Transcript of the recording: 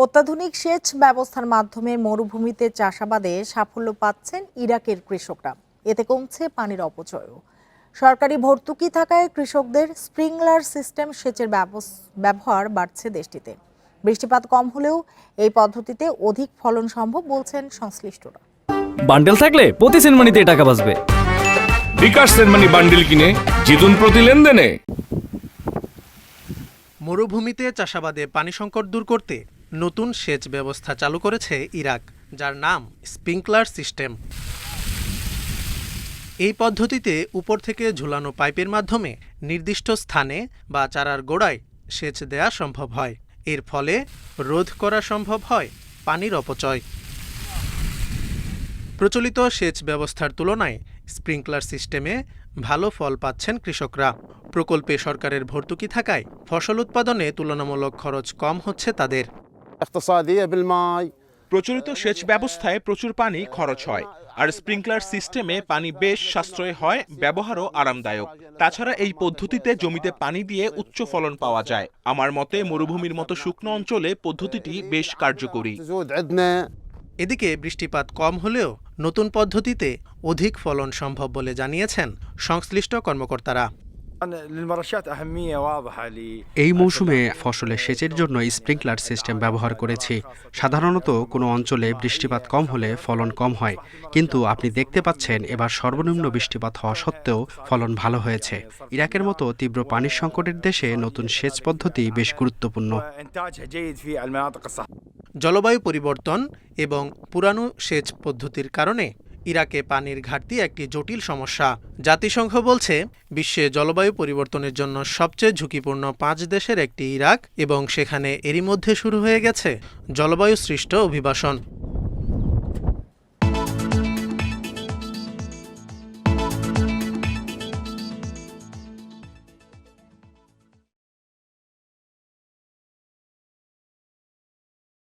অত্যাধুনিক সেচ ব্যবস্থার মাধ্যমে মরুভূমিতে চাষাবাদে সাফল্য পাচ্ছেন ইরাকের কৃষকরা। এতে কমছে পানির অপচয়ও। সরকারি ভর্তুকি থাকায় কৃষকদের স্প্রিংলার সিস্টেম সেচের ব্যবস- ব্যবহার বাড়ছে দেশটিতে। বৃষ্টিপাত কম হলেও এই পদ্ধতিতে অধিক ফলন সম্ভব বলছেন সংশ্লিষ্টরা। বান্ডেল থাকলে প্রতি সেনমানিতে টাকা বাঁচবে। বিকাশ সেনমানি বান্ডিল কিনে জিতুন প্রতি লেনদেনে। মরুভূমিতে চাষাবাদে পানি সংকট দূর করতে নতুন সেচ ব্যবস্থা চালু করেছে ইরাক, যার নাম স্প্রিংকলার সিস্টেম। এই পদ্ধতিতে উপর থেকে ঝুলানো পাইপের মাধ্যমে নির্দিষ্ট স্থানে বা চারার গোড়ায় সেচ দেয়া সম্ভব হয়। এর ফলে রোধ করা সম্ভব হয় পানির অপচয়। প্রচলিত সেচ ব্যবস্থার তুলনায় স্প্রিংকলার সিস্টেমে ভালো ফল পাচ্ছেন কৃষকরা। প্রকল্পে সরকারের ভর্তুকি থাকায় ফসল উৎপাদনে তুলনামূলক খরচ কম হচ্ছে তাদের। প্রচলিত সেচ ব্যবস্থায় প্রচুর পানি খরচ হয় আর স্প্রিংকলার সিস্টেমে পানি বেশ সাশ্রয় হয় ব্যবহারও আরামদায়ক। তাছাড়া এই পদ্ধতিতে জমিতে পানি দিয়ে উচ্চ ফলন পাওয়া যায়। আমার মতে মরুভূমির মতো শুকনো অঞ্চলে পদ্ধতিটি বেশ কার্যকরী। এদিকে বৃষ্টিপাত কম হলেও নতুন পদ্ধতিতে অধিক ফলন সম্ভব বলে জানিয়েছেন সংশ্লিষ্ট কর্মকর্তারা। এই মৌসুমে ফসলে সেচের জন্য স্প্রিংকলার সিস্টেম ব্যবহার করেছি। সাধারণত কোনো অঞ্চলে বৃষ্টিপাত কম হলে ফলন কম হয়। কিন্তু আপনি দেখতে পাচ্ছেন এবার সর্বনিম্ন বৃষ্টিপাত হওয়া সত্ত্বেও ফলন ভালো হয়েছে। ইরাকের মতো তীব্র পানির সংকটের দেশে নতুন সেচ পদ্ধতি বেশ গুরুত্বপূর্ণ। জলবায়ু পরিবর্তন এবং পুরানো সেচ পদ্ধতির কারণে ইরাকে পানির ঘাটতি একটি জটিল সমস্যা। জাতিসংঘ বলছে, বিশ্বে জলবায়ু পরিবর্তনের জন্য সবচেয়ে ঝুঁকিপূর্ণ পাঁচ দেশের একটি ইরাক এবং সেখানে এরই মধ্যে শুরু হয়ে গেছে জলবায়ু সৃষ্ট অভিবাসন।